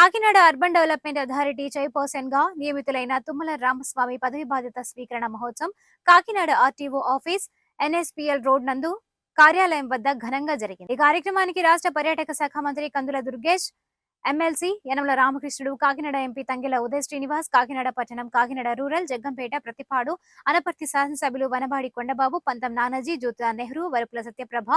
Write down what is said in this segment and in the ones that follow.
Kakinada urban development authority చైర్పర్సన్గా నియమితులైన తుమ్మల రామస్వామి పదవి బాధ్యత స్వీకరణ మహోత్సవం Kakinada RTO office NSPL road నందు కార్యాలయం వద్ద ఘనంగా జరిగింది. ఈ కార్యక్రమానికి రాష్ట్ర పర్యాటక శాఖ మంత్రి కందుల దుర్గేష్ ఎమ్మెల్సీ యనమల రామకృష్ణుడు కాకినాడ ఎంపీ తంగిల ఉదయ్ శ్రీనివాస్ కాకినాడ పట్టణం కాకినాడ రూరల్ జగ్గంపేట ప్రతిపాడు అనపర్తి శాసనసభ్యులు వనబాడి కొండబాబు పంతం నానాజీ జ్యోతిరాజ్ నెహ్రూ వరుపుల సత్యప్రభ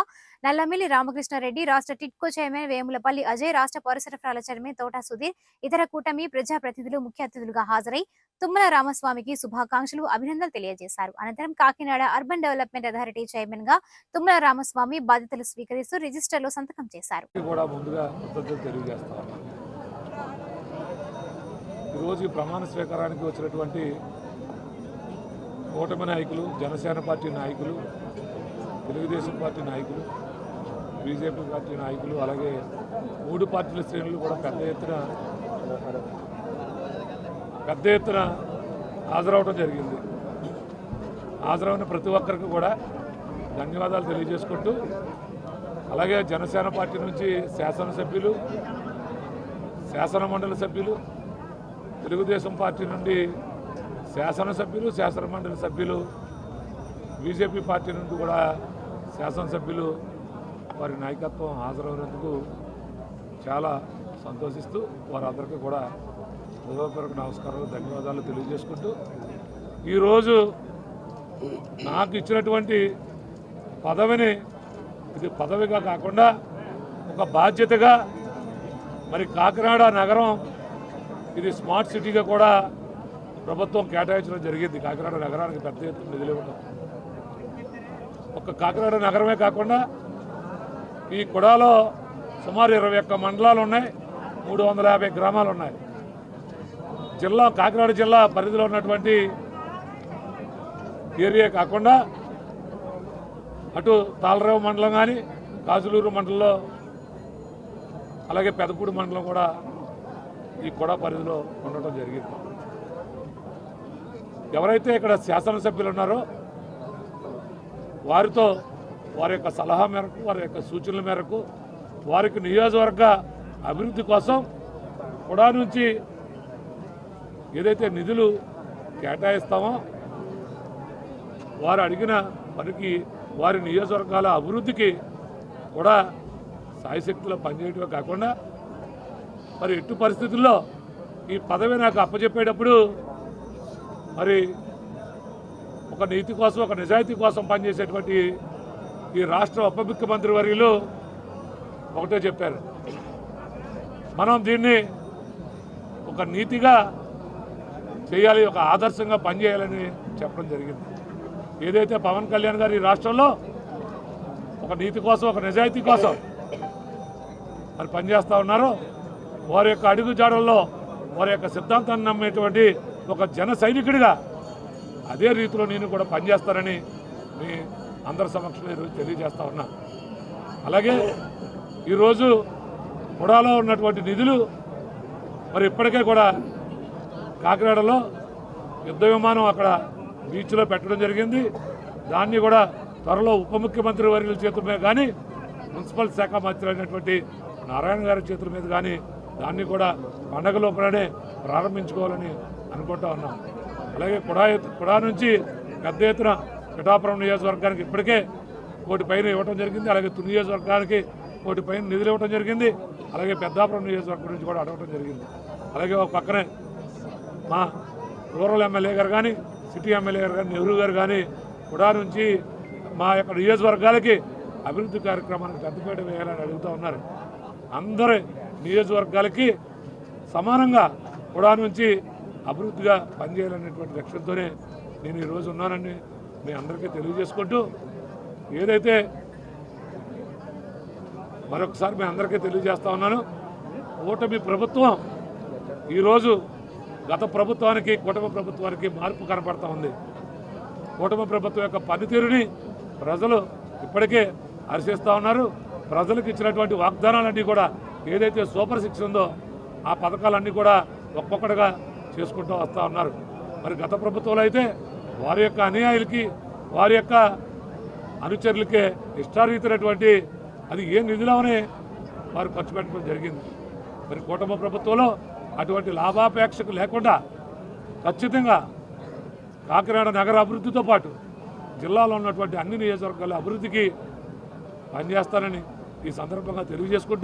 నల్లమిల్లి రామకృష్ణారెడ్డి రాష్ట్ర టిట్కో చైర్మన్ వేములపల్లి అజయ్ రాష్ట్ర పౌరసరఫరాల చైర్మన్ తోట సుధీర్ ఇతర కూటమి ప్రజాప్రతినిధులు ముఖ్య అతిథులుగా హాజరై తుమ్మల రామస్వామికి శుభాకాంక్షలు అభినందనలు తెలియజేశారు. అనంతరం కాకినాడ అర్బన్ డెవలప్మెంట్ అథారిటీ చైర్మన్గా తుమ్మల రామస్వామి బాధ్యతలు స్వీకరిస్తూ రిజిస్టర్లో సంతకం చేశారు కూడా ముందుగా కృతజ్ఞతలు తెలియజేస్తా ఉన్నాను ఈరోజు ప్రమాణ స్వీకారానికి వచ్చినటువంటి కూటమి నాయకులు జనసేన పార్టీ నాయకులు తెలుగుదేశం పార్టీ నాయకులు బీజేపీ పార్టీ నాయకులు అలాగే మూడు పార్టీల శ్రేణులు కూడా పెద్ద ఎత్తున పెద్ద ఎత్తున హాజరవడం జరిగింది. హాజరైన ప్రతి ఒక్కరికి కూడా ధన్యవాదాలు తెలియజేసుకుంటూ అలాగే జనసేన పార్టీ నుంచి శాసనసభ్యులు శాసన మండలి సభ్యులు తెలుగుదేశం పార్టీ నుండి శాసనసభ్యులు శాసన మండలి సభ్యులు బీజేపీ పార్టీ నుండి కూడా శాసనసభ్యులు వారి నాయకత్వం హాజరైనందుకు చాలా సంతోషిస్తూ వారందరికీ కూడా హృదయపూర్వక నమస్కారాలు ధన్యవాదాలు తెలియజేసుకుంటూ ఈరోజు నాకు ఇచ్చినటువంటి పదవిని ఇది పదవిగా కాకుండా ఒక బాధ్యతగా మరి కాకినాడ నగరం ఇది స్మార్ట్ సిటీగా కూడా ప్రభుత్వం కేటాయించడం జరిగింది. కాకినాడ నగరానికి పెద్ద ఎత్తున నిధులు ఇవ్వడం. ఒక కాకినాడ నగరమే కాకుండా ఈ కుడాలో సుమారు ఇరవై ఒక్క మండలాలు ఉన్నాయి. మూడు వందల యాభై గ్రామాలు ఉన్నాయి. జిల్లా కాకినాడ జిల్లా పరిధిలో ఉన్నటువంటి ఏరియా కాకుండా అటు తాళరేవు మండలం కానీ కాజులూరు మండలంలో అలాగే పెదపూడి మండలం కూడా ఈ కొడ పరిధిలో ఉండటం జరిగింది. ఎవరైతే ఇక్కడ శాసనసభ్యులు ఉన్నారో వారితో వారి యొక్క సలహా మేరకు వారి యొక్క సూచనల మేరకు వారికి నియోజకవర్గ అభివృద్ధి కోసం కుడా నుంచి ఏదైతే నిధులు కేటాయిస్తామో వారు అడిగిన పనికి వారి నియోజకవర్గాల అభివృద్ధికి కూడా సాయశక్తిలో పనిచేయటమే కాకుండా మరి ఎట్టి పరిస్థితుల్లో ఈ పదవి నాకు అప్పచెప్పేటప్పుడు మరి ఒక నీతి కోసం ఒక నిజాయితీ కోసం పనిచేసేటువంటి ఈ రాష్ట్ర ఉప ముఖ్యమంత్రి వర్యులు ఒకటే చెప్పారు. మనం దీన్ని ఒక నీతిగా చేయాలి ఒక ఆదర్శంగా పనిచేయాలని చెప్పడం జరిగింది. ఏదైతే పవన్ కళ్యాణ్ గారు ఈ రాష్ట్రంలో ఒక నీతి కోసం ఒక నిజాయితీ కోసం మరి పనిచేస్తూ ఉన్నారో వారి యొక్క అడుగు జాడల్లో వారి యొక్క సిద్ధాంతాన్ని నమ్మేటువంటి ఒక జన సైనికుడిగా అదే రీతిలో నేను కూడా పనిచేస్తానని మీ అందరి సమక్షంలో ఈరోజు తెలియజేస్తా ఉన్నా. అలాగే ఈరోజు హుడాలో ఉన్నటువంటి నిధులు మరి ఇప్పటికే కూడా కాకినాడలో యుద్ధ విమానం అక్కడ బీచ్లో పెట్టడం జరిగింది. దాన్ని కూడా త్వరలో ఉప ముఖ్యమంత్రి వర్గుల చేతుల మీద కానీ మున్సిపల్ శాఖ మంత్రి అయినటువంటి నారాయణ గారి చేతుల మీద కానీ దాన్ని కూడా పండగ లోపలనే ప్రారంభించుకోవాలని అనుకుంటా ఉన్నాం. అలాగే కుడా కుడా నుంచి పెద్ద ఎత్తున పిఠాపురం నియోజకవర్గానికి ఇప్పటికే కోటి పైన ఇవ్వడం జరిగింది. అలాగే తుని నియోజకవర్గానికి కోటి పైన నిధులు ఇవ్వడం జరిగింది. అలాగే పెద్దాపురం నియోజకవర్గం నుంచి కూడా అడగడం జరిగింది. అలాగే ఒక పక్కనే మా రూరల్ ఎమ్మెల్యే గారు కానీ సిటీ ఎమ్మెల్యే గారు కానీ నెహ్రూ గారు కానీ కుడా నుంచి మా యొక్క నియోజకవర్గాలకి అభివృద్ధి కార్యక్రమానికి పెద్దపీట వేయాలని అడుగుతూ ఉన్నారు. అందరూ నియోజకవర్గాలకి సమానంగా కూడా నుంచి అభివృద్ధిగా పనిచేయాలనేటువంటి లక్ష్యంతోనే నేను ఈరోజు ఉన్నానని మీ అందరికీ తెలియజేసుకుంటూ ఏదైతే మరొకసారి మీ అందరికీ తెలియజేస్తా ఉన్నాను కూటమి ప్రభుత్వం ఈరోజు గత ప్రభుత్వానికి కూటమి ప్రభుత్వానికి మార్పు కనపడతా ఉంది. కూటమి ప్రభుత్వం యొక్క పనితీరుని ప్రజలు ఇప్పటికే హర్షిస్తూ ఉన్నారు. ప్రజలకు ఇచ్చినటువంటి వాగ్దానాలన్నీ కూడా ఏదైతే సూపర్ సిక్స్ ఉందో ఆ పథకాలన్నీ కూడా ఒక్కొక్కటిగా చేసుకుంటూ వస్తూ ఉన్నారు. మరి గత ప్రభుత్వంలో అయితే వారి యొక్క అనుయాయులకి వారి యొక్క అనుచరులకే ఇష్టారీతినటువంటి అది ఏ నిధులవనే వారు ఖర్చు పెట్టడం జరిగింది. మరి కూటమి ప్రభుత్వంలో అటువంటి లాభాపేక్షకు లేకుండా ఖచ్చితంగా కాకినాడ నగర అభివృద్ధితో పాటు జిల్లాలో ఉన్నటువంటి అన్ని నియోజకవర్గాల అభివృద్ధికి పనిచేస్తానని ఈ సందర్భంగా తెలియజేసుకుంటూ